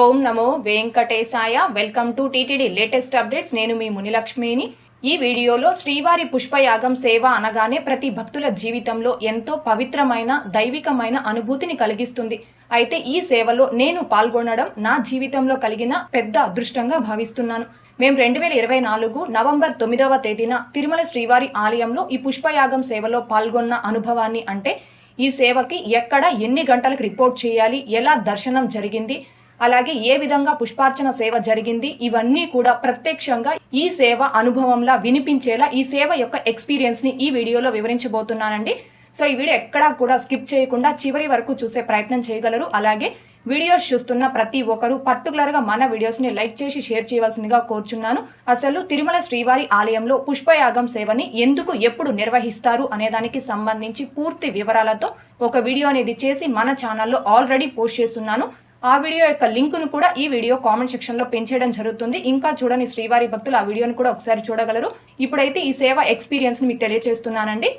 ఓం నమో వెంకటేశాయ. Welcome to TTD latest updates. నేను మీ మునిలక్ష్మిని. ఈ వీడియోలో శ్రీవారి పుష్పయాగం సేవ అనగానే ప్రతి భక్తుల జీవితంలో ఎంతో పవిత్రమైన దైవికమైన అనుభూతిని కలిగిస్తుంది. అయితే ఈ సేవలో నేను పాల్గొనడం నా జీవితంలో కలిగిన పెద్ద అదృష్టంగా భావిస్తున్నాను. మేము రెండు వేల ఇరవై నాలుగు నవంబర్ తొమ్మిదవ తేదీన తిరుమల శ్రీవారి ఆలయంలో ఈ పుష్పయాగం సేవలో పాల్గొన్న అనుభవాన్ని అంటే ఈ సేవకి ఎక్కడ ఎన్ని గంటలకు రిపోర్ట్ చేయాలి ఎలా దర్శనం జరిగింది అలాగే ఏ విధంగా పుష్పార్చన సేవ జరిగింది ఇవన్నీ కూడా ప్రత్యక్షంగా ఈ సేవ అనుభవంలా వినిపించేలా ఈ సేవ యొక్క ఎక్స్పీరియన్స్ని ఈ వీడియోలో వివరించబోతున్నానండి. సో ఈ వీడియో ఎక్కడా కూడా స్కిప్ చేయకుండా చివరి వరకు చూసే ప్రయత్నం చేయగలరు. అలాగే వీడియోస్ చూస్తున్న ప్రతి ఒక్కరు పర్టికులర్గా మన వీడియోస్ని లైక్ చేసి షేర్ చేయవలసిందిగా కోరుచున్నాను. అసలు తిరుమల శ్రీవారి ఆలయంలో పుష్పయాగం సేవని ఎందుకు ఎప్పుడు నిర్వహిస్తారు అనేదానికి సంబంధించి పూర్తి వివరాలతో ఒక వీడియో అనేది చేసి మన ఛానల్లో ఆల్రెడీ పోస్ట్ చేస్తున్నాను. ఆ వీడియో యొక్క లింక్ను కూడా ఈ వీడియో కామెంట్ సెక్షన్లో పెంచేయడం జరుగుతుంది. ఇంకా చూడని శ్రీవారి భక్తులు ఆ వీడియోని కూడా ఒకసారి చూడగలరు. ఇప్పుడైతే ఈ సేవ ఎక్స్పీరియన్స్ని మీకు తెలియజేస్తున్నానండి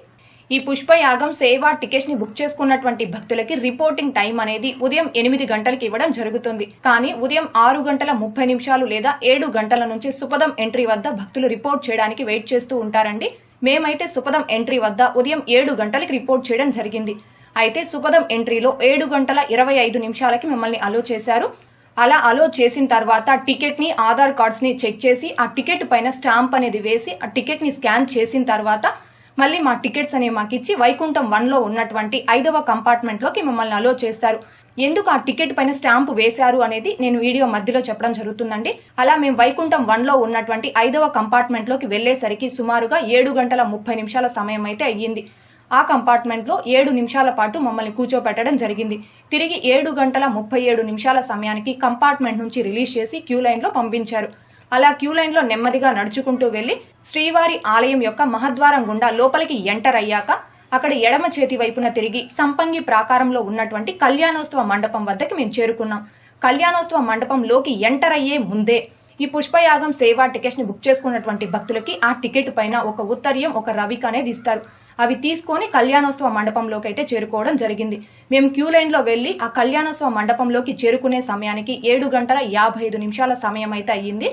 ఈ పుష్పయాగం సేవ టికెట్స్ని బుక్ చేసుకున్నటువంటి భక్తులకి రిపోర్టింగ్ టైం అనేది ఉదయం ఎనిమిది గంటలకి ఇవ్వడం జరుగుతుంది. కానీ ఉదయం ఆరు గంటల ముప్పై నిమిషాలు లేదా ఏడు గంటల నుంచి సుపదం ఎంట్రీ వద్ద భక్తులు రిపోర్ట్ చేయడానికి వెయిట్ చేస్తూ ఉంటారండి. మేమైతే సుపదం ఎంట్రీ వద్ద ఉదయం ఏడు గంటలకి రిపోర్ట్ చేయడం జరిగింది. అయితే సుపదం ఎంట్రీలో ఏడు గంటల ఇరవై ఐదు నిమిషాలకి మిమ్మల్ని అలో చేశారు. అలా అలో చేసిన తర్వాత టికెట్ని ఆధార్ కార్డ్స్ని చెక్ చేసి ఆ టికెట్ పైన స్టాంప్ అనేది వేసి ఆ టికెట్ని స్కాన్ చేసిన తర్వాత మళ్ళీ మా టికెట్స్ అనేవి మాకు ఇచ్చి వైకుంఠం వన్లో ఉన్నటువంటి ఐదవ కంపార్ట్మెంట్లోకి మిమ్మల్ని అలో చేస్తారు. ఎందుకు ఆ టికెట్ పైన స్టాంప్ వేశారు అనేది నేను వీడియో మధ్యలో చెప్పడం జరుగుతుందండి. అలా మేము వైకుంఠం వన్లో ఉన్నటువంటి ఐదవ కంపార్ట్మెంట్లోకి వెళ్ళేసరికి సుమారుగా ఏడు గంటల ముప్పై నిమిషాల సమయం అయితే అయ్యింది. ఆ కంపార్ట్మెంట్లో ఏడు నిమిషాల పాటు మమ్మల్ని కూర్చోపెట్టడం జరిగింది. తిరిగి ఏడు గంటల ముప్పై ఏడు నిమిషాల సమయానికి కంపార్ట్మెంట్ నుంచి రిలీజ్ చేసి క్యూ లైన్లో పంపించారు. అలా క్యూ లైన్లో నెమ్మదిగా నడుచుకుంటూ వెళ్ళి శ్రీవారి ఆలయం యొక్క మహద్వారం గుండా లోపలికి ఎంటర్ అయ్యాక అక్కడ ఎడమ చేతి వైపున తిరిగి సంపంగి ప్రాకారంలో ఉన్నటువంటి కళ్యాణోత్సవ మండపం వద్దకి మేము చేరుకున్నాం. కళ్యాణోత్సవ మండపంలోకి ఎంటర్ అయ్యే ముందే ఈ పుష్పయాగం సేవా టికెట్స్ని బుక్ చేసుకున్నటువంటి భక్తులకి ఆ టికెట్ పైన ఒక ఉత్తర్యం ఒక రవిక అనేది ఇస్తారు. అవి తీసుకొని కళ్యాణోత్సవ మండపంలోకి అయితే చేరుకోవడం జరిగింది. మేము క్యూ లైన్లో వెళ్ళి ఆ కళ్యాణోత్సవ మండపంలోకి చేరుకునే సమయానికి ఏడు గంటల యాభై ఐదు నిమిషాల సమయం అయితే అయ్యింది.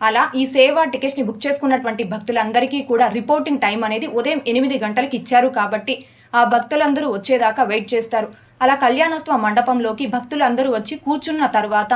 అలా ఈ సేవా టికెట్స్ని బుక్ చేసుకున్నటువంటి భక్తులందరికీ కూడా రిపోర్టింగ్ టైం అనేది ఉదయం ఎనిమిది గంటలకి ఇచ్చారు కాబట్టి ఆ భక్తులందరూ వచ్చేదాకా వెయిట్ చేస్తారు. అలా కళ్యాణోత్సవ మండపంలోకి భక్తులందరూ వచ్చి కూర్చున్న తర్వాత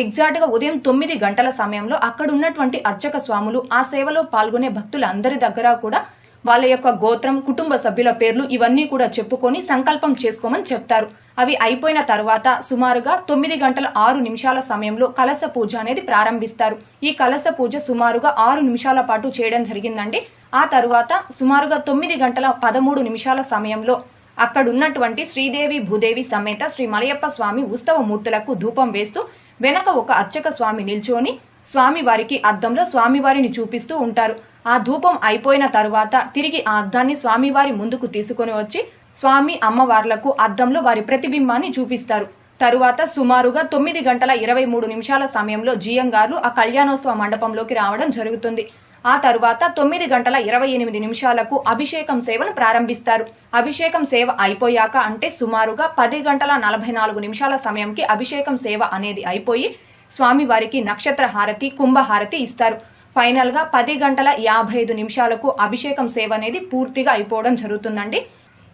ఎగ్జాక్ట్గా ఉదయం తొమ్మిది గంటల సమయంలో అక్కడ ఉన్నటువంటి అర్చక స్వాములు ఆ సేవలో పాల్గొనే భక్తులందరి దగ్గర కూడా వాళ్ళ యొక్క గోత్రం కుటుంబ సభ్యుల పేర్లు ఇవన్నీ కూడా చెప్పుకొని సంకల్పం చేసుకోమని చెప్తారు. అవి అయిపోయిన తర్వాత సుమారుగా తొమ్మిది గంటల ఆరు నిమిషాల సమయంలో కలస పూజ అనేది ప్రారంభిస్తారు. ఈ కలస పూజ సుమారుగా ఆరు నిమిషాల పాటు చేయడం జరిగిందండి. ఆ తరువాత సుమారుగా తొమ్మిది గంటల పదమూడు నిమిషాల సమయంలో అక్కడున్నటువంటి శ్రీదేవి భూదేవి సమేత శ్రీ మలయప్ప స్వామి ఉత్సవ మూర్తులకు ధూపం వేస్తూ వెనక ఒక అర్చక స్వామి నిల్చొని స్వామి వారికి అద్దంలో స్వామివారిని చూపిస్తూ ఉంటారు. ఆ ధూపం అయిపోయిన తరువాత తిరిగి ఆ అద్దాన్ని స్వామివారి ముందుకు తీసుకొని వచ్చి స్వామి అమ్మవార్లకు అద్దంలో వారి ప్రతిబింబాన్ని చూపిస్తారు. తరువాత సుమారుగా తొమ్మిది గంటల ఇరవై మూడు నిమిషాల సమయంలో జియంగార్లు ఆ కళ్యాణోత్సవ మండపంలోకి రావడం జరుగుతుంది. ఆ తరువాత తొమ్మిది గంటల ఇరవై ఎనిమిది నిమిషాలకు అభిషేకం సేవను ప్రారంభిస్తారు. అభిషేకం సేవ అయిపోయాక అంటే సుమారుగా పది గంటల నలభై నాలుగు నిమిషాల సమయంకి అభిషేకం సేవ అనేది అయిపోయి స్వామివారికి నక్షత్ర హారతి కుంభహారతి ఇస్తారు. ఫైనల్గా పది గంటల యాభై ఐదు నిమిషాలకు అభిషేకం సేవ అనేది పూర్తిగా అయిపోవడం జరుగుతుందండి.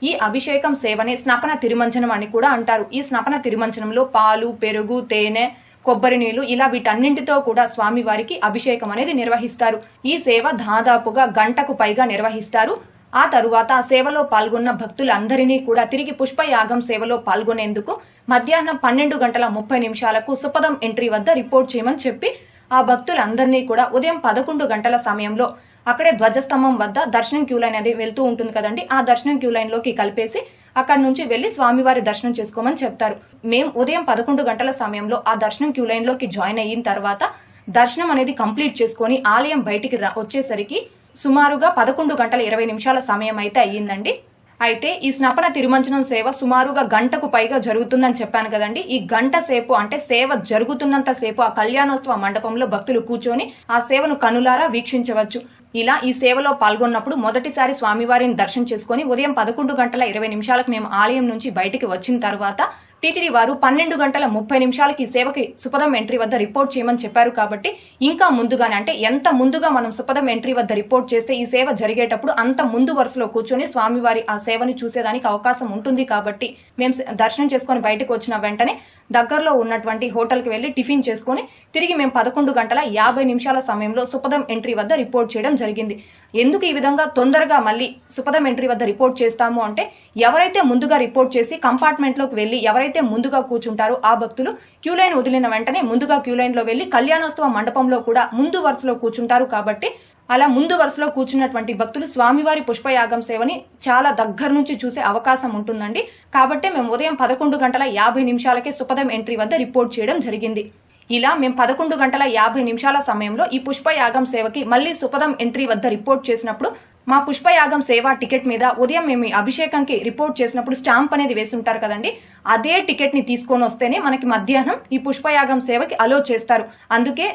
ఈ అభిషేకం సేవనే స్నపన తిరుమంచనం అని కూడా అంటారు. ఈ స్నపన తిరుమంచనంలో పాలు పెరుగు తేనె కొబ్బరి నీళ్ళు ఇలా వీటన్నింటితో కూడా స్వామివారికి అభిషేకం అనేది నిర్వహిస్తారు. ఈ సేవ దాదాపుగా గంటకు పైగా నిర్వహిస్తారు. ఆ తరువాత సేవలో పాల్గొన్న భక్తులందరినీ కూడా తిరిగి పుష్పయాగం సేవలో పాల్గొనేందుకు మధ్యాహ్నం పన్నెండు గంటల ముప్పై నిమిషాలకు సుపదం ఎంట్రీ వద్ద రిపోర్ట్ చేయమని చెప్పి ఆ భక్తులందరినీ కూడా ఉదయం పదకొండు గంటల సమయంలో అక్కడే ధ్వజస్తంభం వద్ద దర్శనం క్యూ లైన్ అనేది వెళ్తూ ఉంటుంది కదండి. ఆ దర్శనం క్యూ లైన్లోకి కలిపేసి అక్కడ నుంచి వెళ్ళి స్వామివారి దర్శనం చేసుకోమని చెప్తారు. మేము ఉదయం పదకొండు గంటల సమయంలో ఆ దర్శనం క్యూ లైన్లోకి జాయిన్ అయిన తర్వాత దర్శనం అనేది కంప్లీట్ చేసుకొని ఆలయం బయటికి రా వచ్చేసరికి సుమారుగా పదకొండు గంటల ఇరవై నిమిషాల సమయం అయితే అయ్యిందండి. అయితే ఈ స్నపన తిరుమంచనం సేవ సుమారుగా గంటకు పైగా జరుగుతుందని చెప్పాను కదండి. ఈ గంట సేపు అంటే సేవ జరుగుతున్నంత సేపు ఆ కళ్యాణోత్సవ మండపంలో భక్తులు కూర్చొని ఆ సేవను కనులారా వీక్షించవచ్చు. ఇలా ఈ సేవలో పాల్గొన్నప్పుడు మొదటిసారి స్వామివారిని దర్శనం చేసుకుని ఉదయం పదకొండు గంటల ఇరవై నిమిషాలకు మేము ఆలయం నుంచి బయటికి వచ్చిన తర్వాత టీటీడీ వారు పన్నెండు గంటల ముప్పై నిమిషాలకి సేవకి సుపదం ఎంట్రీ వద్ద రిపోర్ట్ చేయమని చెప్పారు కాబట్టి ఇంకా ముందుగానే అంటే ఎంత ముందుగా మనం సుపదం ఎంట్రీ వద్ద రిపోర్ట్ చేస్తే ఈ సేవ జరిగేటప్పుడు అంత ముందు వరుసలో కూర్చొని స్వామివారి ఆ సేవని చూసేదానికి అవకాశం ఉంటుంది కాబట్టి మేము దర్శనం చేసుకొని బయటకు వచ్చిన వెంటనే దగ్గరలో ఉన్నటువంటి హోటల్కి వెళ్ళి టిఫిన్ చేసుకొని తిరిగి మేము పదకొండు గంటల యాభై నిమిషాల సమయంలో సుపదం ఎంట్రీ వద్ద రిపోర్ట్ చేయడం జరిగింది. ఎందుకు ఈ విధంగా తొందరగా మళ్ళీ సుపదం ఎంట్రీ వద్ద రిపోర్ట్ చేస్తాము అంటే ఎవరైతే ముందుగా రిపోర్ట్ చేసి కంపార్ట్మెంట్లోకి వెళ్ళి ఎవరైతే ముందుగా కూర్చుంటారో. ఆ భక్తులు క్యూ లైన్ వదిలిన వెంటనే ముందుగా క్యూ లైన్లో వెళ్ళి కళ్యాణోత్సవ మండపంలో కూడా ముందు వరుసలో కూర్చుంటారు కాబట్టి అలా ముందు వరుసలో కూర్చున్నటువంటి భక్తులు స్వామివారి పుష్పయాగం సేవని చాలా దగ్గర నుంచి చూసే అవకాశం ఉంటుందండి. కాబట్టి మేము ఉదయం పదకొండు గంటల యాభై నిమిషాలకే సుపదం ఎంట్రీ వద్ద రిపోర్ట్ చేయడం జరిగింది. ఇలా మేము పదకొండు గంటల యాభై నిమిషాల సమయంలో ఈ పుష్పయాగం సేవకి మళ్ళీ సుపదం ఎంట్రీ వద్ద రిపోర్ట్ చేసినప్పుడు మా పుష్పయాగం సేవ టికెట్ మీద ఉదయం మేము అభిషేకంకి రిపోర్ట్ చేసినప్పుడు స్టాంప్ అనేది వేసి ఉంటారు కదండి అదే టికెట్ని తీసుకొని వస్తేనే మనకి మధ్యాహ్నం ఈ పుష్పయాగం సేవకి అలో చేస్తారు. అందుకే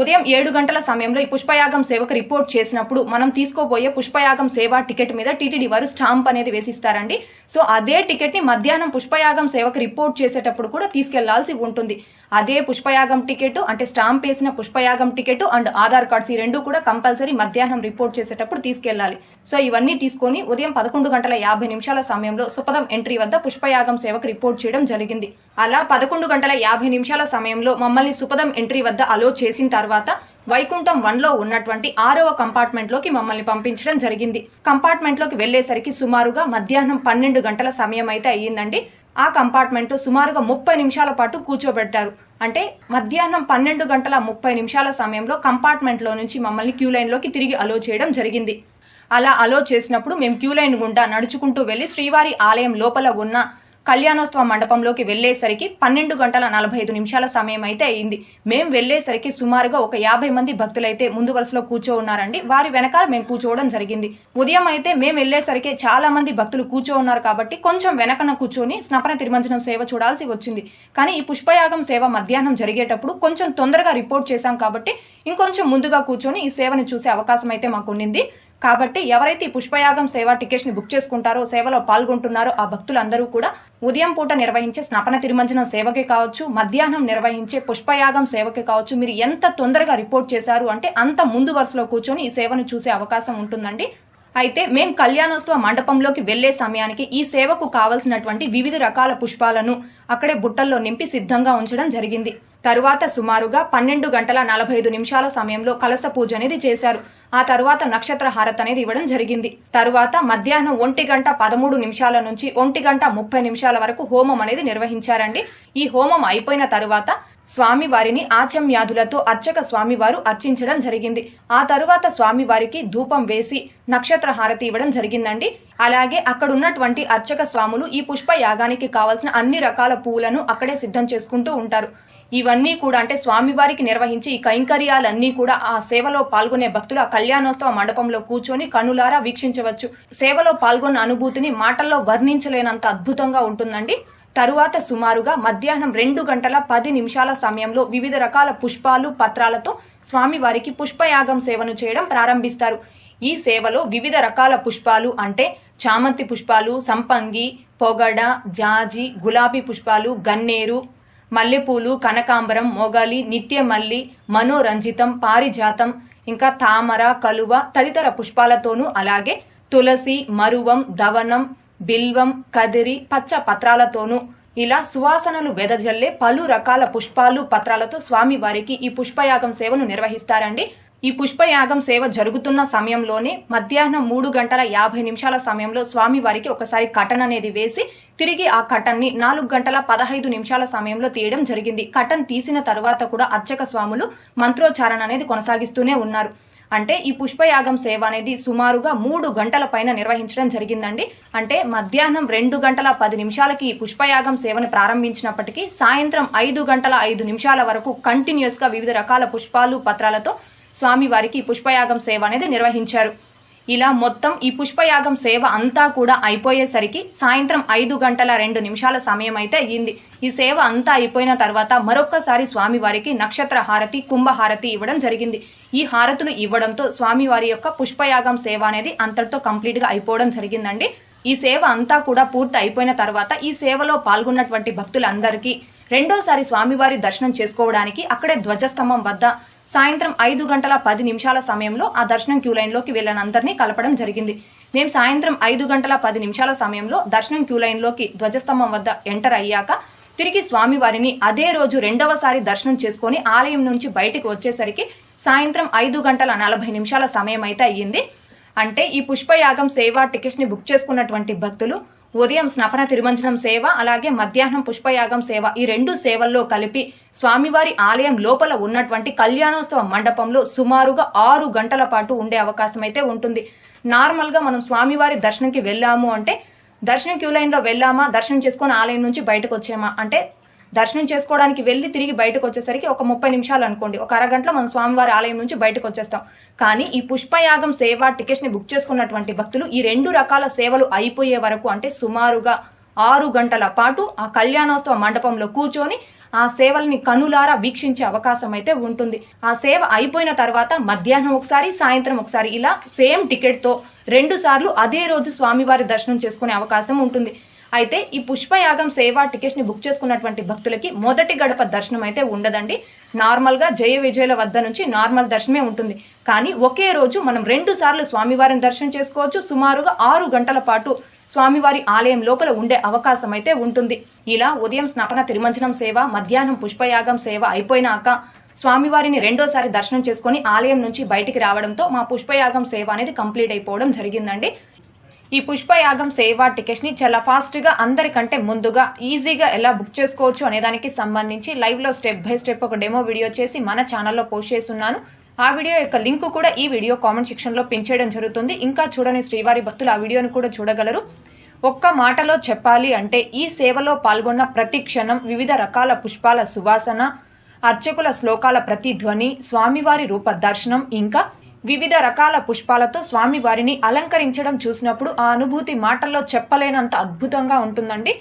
ఉదయం ఏడు గంటల సమయంలో ఈ పుష్పయాగం సేవకు రిపోర్ట్ చేసినప్పుడు మనం తీసుకోబోయే పుష్పయాగం సేవ టికెట్ మీద టీటీడీ వారు స్టాంప్ అనేది వేసిస్తారండి. సో అదే టికెట్ని మధ్యాహ్నం పుష్పయాగం సేవకు రిపోర్ట్ చేసేటప్పుడు కూడా తీసుకెళ్ళాల్సి ఉంటుంది. అదే పుష్పయాగం టికెట్ అంటే స్టాంప్ వేసిన Pushpayagam ticket and Aadhaar cards ఈ రెండు కూడా కంపల్సరీ మధ్యాహ్నం రిపోర్ట్ చేసేటప్పుడు తీసుకెళ్ళాలి సో ఇవన్నీ తీసుకొని ఉదయం పదకొండు గంటల యాభై నిమిషాల సమయంలో సుపదం ఎంట్రీ వద్ద పుష్పయాగం సేవకు రిపోర్ట్ చేయడం జరిగింది. అలా పదకొండు గంటల యాభై నిమిషాల సమయంలో మమ్మల్ని సుపదం ఎంట్రీ వద్ద అలో చేసిన తర్వాత వైకుంఠం వన్లో ఉన్నటువంటి ఆరవ కంపార్ట్మెంట్లోకి మమ్మల్ని పంపించడం జరిగింది. కంపార్ట్మెంట్లోకి వెళ్ళేసరికి సుమారుగా మధ్యాహ్నం పన్నెండు గంటల సమయం అయితే అయ్యిందండి. ఆ కంపార్ట్మెంట్ సుమారుగా ముప్పై నిమిషాల పాటు కూర్చోబెట్టారు. అంటే మధ్యాహ్నం పన్నెండు గంటల ముప్పై నిమిషాల సమయంలో కంపార్ట్మెంట్లో నుంచి మమ్మల్ని క్యూ లైన్లోకి తిరిగి అలో చేయడం జరిగింది. అలా అలో చేసినప్పుడు మేము క్యూ లైన్ గుండా నడుచుకుంటూ వెళ్ళి శ్రీవారి ఆలయం లోపల ఉన్న కళ్యాణోత్సవ మండపంలోకి వెళ్ళేసరికి పన్నెండు గంటల నలభై ఐదు నిమిషాల సమయం అయితే అయింది. మేము వెళ్ళేసరికి సుమారుగా ఒక యాభై మంది భక్తులైతే ముందు వరుసలో కూర్చో ఉన్నారండి వారి వెనకాల మేము కూర్చోవడం జరిగింది. ఉదయం అయితే మేము వెళ్ళేసరికి చాలా మంది భక్తులు కూర్చో ఉన్నారు కాబట్టి కొంచెం వెనకన కూర్చొని స్నపన తిరుమంజనం సేవ చూడాల్సి వచ్చింది. కానీ ఈ పుష్పయాగం సేవ మధ్యాహ్నం జరిగేటప్పుడు కొంచెం తొందరగా రిపోర్ట్ చేశాం కాబట్టి ఇంకొంచెం ముందుగా కూర్చొని ఈ సేవను చూసే అవకాశం అయితే మాకు ఉండింది కాబట్టి ఎవరైతే ఈ పుష్పయాగం సేవ టికెట్స్ని బుక్ చేసుకుంటారో సేవలో పాల్గొంటున్నారో ఆ భక్తులందరూ కూడా ఉదయం పూట నిర్వహించే స్నపన తిరుమంజనం సేవకి కావచ్చు మధ్యాహ్నం నిర్వహించే పుష్పయాగం సేవకి కావచ్చు మీరు ఎంత తొందరగా రిపోర్ట్ చేశారు అంటే అంత ముందు వరుసలో కూర్చొని ఈ సేవను చూసే అవకాశం ఉంటుందండి. అయితే మేం కళ్యాణోత్సవ మండపంలోకి వెళ్ళే సమయానికి ఈ సేవకు కావలసినటువంటి వివిధ రకాల పుష్పాలను అక్కడే బుట్టల్లో నింపి సిద్ధంగా ఉంచడం జరిగింది. తరువాత సుమారుగా పన్నెండు గంటల నలభై ఐదు నిమిషాల సమయంలో కలస పూజ అనేది చేశారు. ఆ తరువాత నక్షత్ర హారత్ అనేది ఇవ్వడం జరిగింది. తరువాత మధ్యాహ్నం ఒంటి గంట పదమూడు నిమిషాల నుంచి ఒంటి గంట ముప్పై నిమిషాల వరకు హోమం అనేది నిర్వహించారండి. ఈ హోమం అయిపోయిన తరువాత స్వామివారిని ఆచమ్యాధులతో అర్చక స్వామివారు అర్చించడం జరిగింది. ఆ తరువాత స్వామివారికి ధూపం వేసి నక్షత్ర హారతి ఇవ్వడం జరిగిందండి. అలాగే అక్కడ ఉన్నటువంటి అర్చక స్వాములు ఈ పుష్ప యాగానికి కావలసిన అన్ని రకాల పూలను అక్కడే సిద్ధం చేసుకుంటూ ఉంటారు. ఇవన్నీ కూడా అంటే స్వామివారికి నిర్వహించి ఈ కైంకర్యాలన్నీ కూడా ఆ సేవలో పాల్గొనే భక్తులు ఆ కళ్యాణోత్సవ మండపంలో కూర్చొని కనులారా వీక్షించవచ్చు. సేవలో పాల్గొన్న అనుభూతిని మాటల్లో వర్ణించలేనంత అద్భుతంగా ఉంటుందండి. తరువాత సుమారుగా మధ్యాహ్నం రెండు గంటల పది నిమిషాల సమయంలో వివిధ రకాల పుష్పాలు పత్రాలతో స్వామివారికి పుష్పయాగం సేవను చేయడం ప్రారంభిస్తారు. ఈ సేవలో వివిధ రకాల పుష్పాలు అంటే చామంతి పుష్పాలు సంపంగి పొగడ జాజి గులాబీ పుష్పాలు గన్నేరు మల్లెపూలు కనకాంబరం మొగలి నిత్యమల్లి మనోరంజితం పారిజాతం ఇంకా తామర కలువ తదితర పుష్పాలతోనూ అలాగే తులసి మరువం దవనం బిల్వం కదిరి పచ్చ పత్రాలతోనూ ఇలా సువాసనలు వెదజల్లే పలు రకాల పుష్పాలు పత్రాలతో స్వామివారికి ఈ పుష్పయాగం సేవను నిర్వహిస్తారండి. ఈ పుష్పయాగం సేవ జరుగుతున్న సమయంలోనే మధ్యాహ్నం మూడు గంటల యాభై నిమిషాల సమయంలో స్వామివారికి ఒకసారి కటన్ అనేది వేసి తిరిగి ఆ కటన్ని నాలుగు గంటల పదహైదు నిమిషాల సమయంలో తీయడం జరిగింది. కటన్ తీసిన తర్వాత కూడా అర్చక స్వాములు మంత్రోచ్చారణ అనేది కొనసాగిస్తూనే ఉన్నారు. అంటే ఈ పుష్పయాగం సేవ అనేది సుమారుగా మూడు గంటల పైన నిర్వహించడం జరిగిందండి. అంటే మధ్యాహ్నం రెండు గంటల పది నిమిషాలకి ఈ పుష్పయాగం సేవను ప్రారంభించినప్పటికీ సాయంత్రం ఐదు గంటల ఐదు నిమిషాల వరకు కంటిన్యూస్గా వివిధ రకాల పుష్పాలు పత్రాలతో స్వామివారికి పుష్పయాగం సేవ అనేది నిర్వహించారు. ఇలా మొత్తం ఈ పుష్పయాగం సేవ అంతా కూడా అయిపోయేసరికి సాయంత్రం ఐదు గంటల రెండు నిమిషాల సమయం అయితే అయ్యింది. ఈ సేవ అంతా అయిపోయిన తర్వాత మరొక్కసారి స్వామివారికి నక్షత్ర హారతి కుంభహారతి ఇవ్వడం జరిగింది. ఈ హారతులు ఇవ్వడంతో స్వామివారి యొక్క పుష్పయాగం సేవ అనేది అంతటితో కంప్లీట్గా అయిపోవడం జరిగిందండి. ఈ సేవ అంతా కూడా పూర్తి అయిపోయిన తర్వాత ఈ సేవలో పాల్గొన్నటువంటి భక్తులందరికీ రెండోసారి స్వామివారి దర్శనం చేసుకోవడానికి అక్కడే ధ్వజస్తంభం వద్ద సాయంత్రం ఐదు గంటల పది నిమిషాల సమయంలో ఆ దర్శనం క్యూ లైన్లోకి లోకి కలపడం జరిగింది. మేము సాయంత్రం ఐదు గంటల పది నిమిషాల సమయంలో దర్శనం క్యూ లైన్లోకి ధ్వజస్తంభం వద్ద ఎంటర్ అయ్యాక తిరిగి స్వామివారిని అదే రోజు రెండవసారి దర్శనం చేసుకుని ఆలయం నుంచి బయటకు వచ్చేసరికి సాయంత్రం ఐదు గంటల నలభై నిమిషాల సమయం అయితే అయ్యింది. అంటే ఈ పుష్పయాగం సేవా టికెట్స్ని బుక్ చేసుకున్నటువంటి భక్తులు ఉదయం స్నపన తిరుమంజనం సేవ అలాగే మధ్యాహ్నం పుష్పయాగం సేవ ఈ రెండు సేవల్లో కలిపి స్వామివారి ఆలయం లోపల ఉన్నటువంటి కళ్యాణోత్సవ మండపంలో సుమారుగా ఆరు గంటల పాటు ఉండే అవకాశం అయితే ఉంటుంది. నార్మల్గా మనం స్వామివారి దర్శనంకి వెళ్ళాము అంటే దర్శనం క్యూ లైన్లో వెళ్ళామా దర్శనం చేసుకొని ఆలయం నుంచి బయటకు వచ్చామా అంటే దర్శనం చేసుకోవడానికి వెళ్ళి తిరిగి బయటకు వచ్చేసరికి ఒక ముప్పై నిమిషాలు అనుకోండి. ఒక అరగంటలో మనం స్వామివారి ఆలయం నుంచి బయటకు వచ్చేస్తాం. కానీ ఈ పుష్పయాగం సేవ టికెట్స్ని బుక్ చేసుకున్నటువంటి భక్తులు ఈ రెండు రకాల సేవలు అయిపోయే వరకు అంటే సుమారుగా ఆరు గంటల పాటు ఆ కళ్యాణోత్సవ మండపంలో కూర్చొని ఆ సేవల్ని కనులారా వీక్షించే అవకాశం అయితే ఉంటుంది. ఆ సేవ అయిపోయిన తర్వాత మధ్యాహ్నం ఒకసారి సాయంత్రం ఒకసారి ఇలా సేమ్ టికెట్తో రెండు సార్లు అదే రోజు స్వామివారి దర్శనం చేసుకునే అవకాశం ఉంటుంది. అయితే ఈ పుష్పయాగం సేవ టికెట్స్ని బుక్ చేసుకున్నటువంటి భక్తులకి మొదటి గడప దర్శనం అయితే ఉండదండి. నార్మల్గా జయ విజయుల వద్ద నుంచి నార్మల్ దర్శనమే ఉంటుంది. కానీ ఒకే రోజు మనం రెండు సార్లు స్వామివారిని దర్శనం చేసుకోవచ్చు. సుమారుగా ఆరు గంటల పాటు స్వామివారి ఆలయం లోపల ఉండే అవకాశం అయితే ఉంటుంది. ఇలా ఉదయం స్నాపన తిరుమంజనం సేవ మధ్యాహ్నం పుష్పయాగం సేవ అయిపోయినాక స్వామివారిని రెండోసారి దర్శనం చేసుకుని ఆలయం నుంచి బయటికి రావడంతో మా పుష్పయాగం సేవ అనేది కంప్లీట్ అయిపోవడం జరిగిందండి. ఈ పుష్పయాగం సేవ టికెట్స్ని చాలా ఫాస్ట్గా అందరికంటే ముందుగా ఈజీగా ఎలా బుక్ చేసుకోవచ్చు అనే దానికి సంబంధించి లైవ్లో స్టెప్ బై స్టెప్ ఒక డెమో వీడియో చేసి మన ఛానల్లో పోస్ట్ చేసి ఉన్నాను ఆ వీడియో యొక్క లింక్ కూడా ఈ వీడియో కామెంట్ సెక్షన్లో జరుగుతుంది. ఇంకా చూడని శ్రీవారి భక్తులు ఆ వీడియోను కూడా చూడగలరు. ఒక్క మాటలో చెప్పాలి అంటే ఈ సేవలో పాల్గొన్న ప్రతి క్షణం వివిధ రకాల పుష్పాల సువాసన అర్చకుల శ్లోకాల ప్రతిధ్వని స్వామివారి రూప దర్శనం ఇంకా వివిధ రకాల పుష్పాలతో స్వామివారిని అలంకరించడం చూసినప్పుడు ఆ అనుభూతి మాటల్లో చెప్పలేనంత అద్భుతంగా ఉంటుందండి.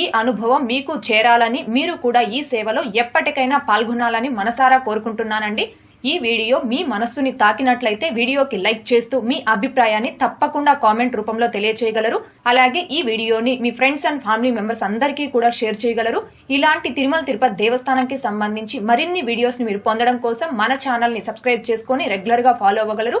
ఈ అనుభవం మీకు చేరాలని మీరు కూడా ఈ సేవలో ఎప్పటికైనా పాల్గొనాలని మనసారా కోరుకుంటున్నానండి. ఈ వీడియో మీ మనస్సుని తాకినట్లయితే వీడియోకి లైక్ చేస్తూ మీ అభిప్రాయాన్ని తప్పకుండా కామెంట్ రూపంలో తెలియచేయగలరు. అలాగే ఈ వీడియోని మీ ఫ్రెండ్స్ అండ్ ఫ్యామిలీ మెంబర్స్ అందరికీ కూడా షేర్ చేయగలరు. ఇలాంటి తిరుమల తిరుపతి దేవస్థానంకి సంబంధించి మరిన్ని వీడియోస్ని మీరు పొందడం కోసం మన ఛానల్ని సబ్స్క్రైబ్ చేసుకొని రెగ్యులర్గా ఫాలో అవ్వగలరు.